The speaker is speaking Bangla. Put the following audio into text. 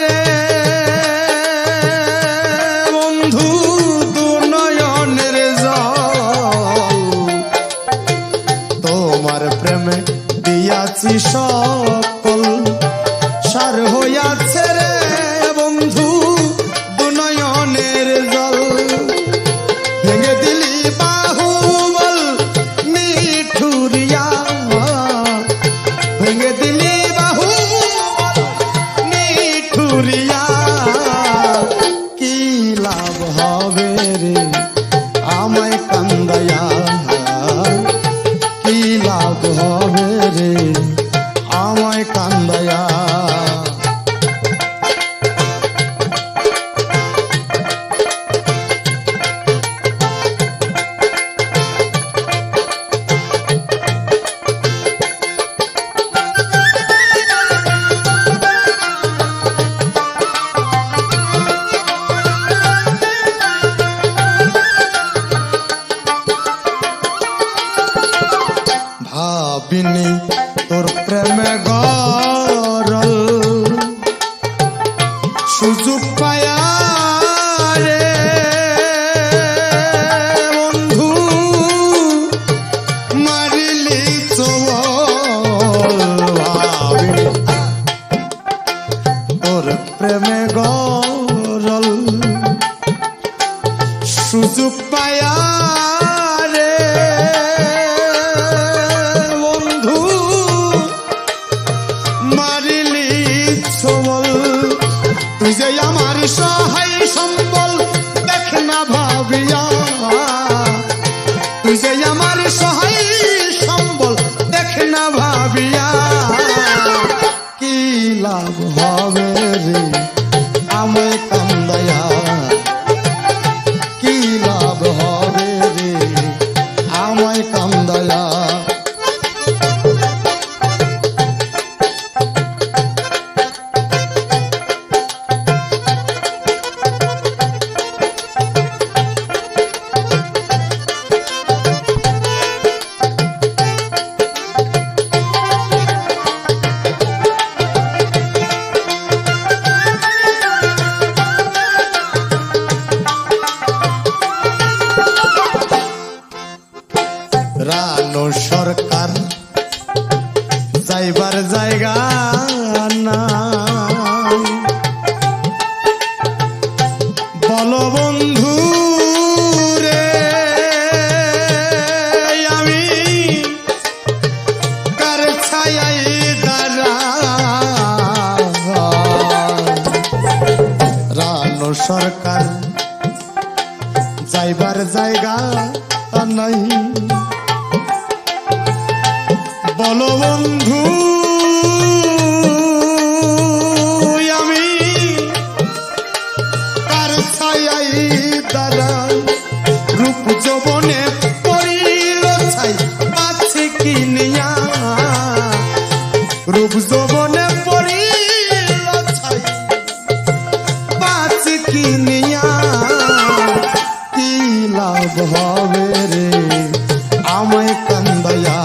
রে। বন্ধু নয়নের জল তোমার প্রেমে দিয়াছি সকল সার হইয়াছে আমায় কান্দায়া সুযোগ রে বন্ধু, মারিলি ছবল, তুই যে আমার সহায় সম্বল, দেখ না ভাবিয়া। তুই যে আমার আমায় যাইবার জায়গা নাই। বলো বন্ধু রে, আমি কার ছায়াই দাঁড়া রানো সরকার, যাইবার জায়গা নাই। বলো বন্ধু, আমি ছায়াই দাঁড়াই রূপ যবনে ছাই রূপ যবনে পড়িল ছাই, পাচ্ছে কি লাভ হবে রে? আমায় কান্দায়া